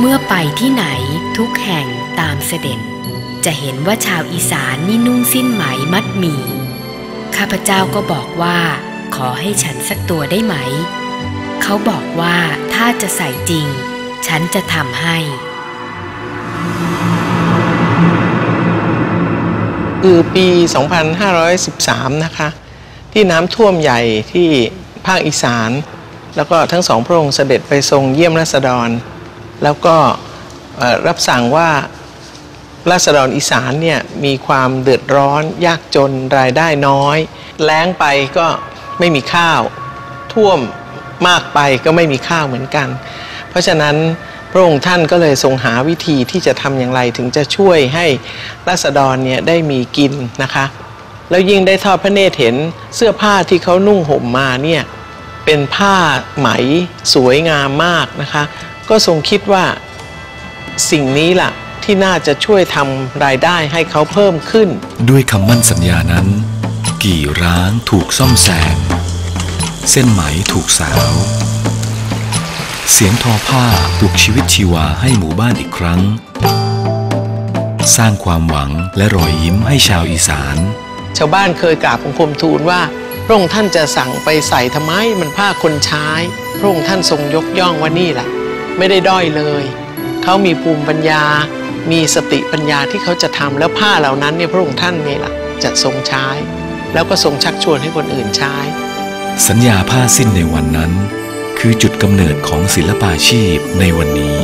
เมื่อไปที่ไหนทุกแห่งตามเสด็จ จะเห็นว่าชาวอีสานนี่นุ่งสิ้นไหมมัดหมี่ข้าพเจ้าก็บอกว่า ขอให้ฉันสักตัวได้ไหม เขาบอกว่าถ้าจะใส่จริง ฉันจะทำให้คือปี 2513 นะคะ ที่น้ำท่วมใหญ่ที่ภาคอีสาน แล้วก็ทั้งสองพระองค์เสด็จไปทรงเยี่ยมราษฎร แล้วก็รับสั่งว่าราษฎรอีสานเนี่ยมีความเดือดร้อน ยากจนรายได้น้อย แล้งไปก็ไม่มีข้าว ท่วมมากไปก็ไม่มีข้าวเหมือนกัน เพราะฉะนั้นพระองค์ท่านก็เลยทรงหาวิธีที่จะทำอย่างไรถึงจะช่วยให้ราษฎรเนี่ยได้มีกินนะคะ แล้วยิ่งได้ทอดพระเนตรเห็นเสื้อผ้าที่เขานุ่งห่มมาเนี่ยเป็นผ้าไหมสวยงามมากนะคะ ก็ทรงคิดว่าสิ่งนี้ล่ะที่น่าจะช่วยทำรายได้ให้เขาเพิ่มขึ้น ด้วยคำมั่นสัญญานั้น กี่ร้างถูกซ่อมแซมเส้นไหมถูกสาว เสียงทอผ้าปลุกชีวิตชีวาให้หมู่บ้านอีกครั้ง สร้างความหวังและรอยยิ้มให้ชาวอีสาน ชาวบ้านเคยกราบบังคมทูลว่าพระองค์ท่านจะสั่งไปใส่ทำไมมันผ้าคนใช้พระองค์ท่านทรงยกย่องว่านี่แหละ ไม่ได้ด้อยเลย เขามีภูมิปัญญา มีสติปัญญาที่เขาจะทำแล้วผ้าเหล่านั้นเนี่ยพระองค์ท่านนี่แหละจะทรงใช้ แล้วก็ทรงชักชวนให้คนอื่นใช้ สัญญาผ้าสิ้นในวันนั้น คือจุดกำเนิดของศิลปาชีพในวันนี้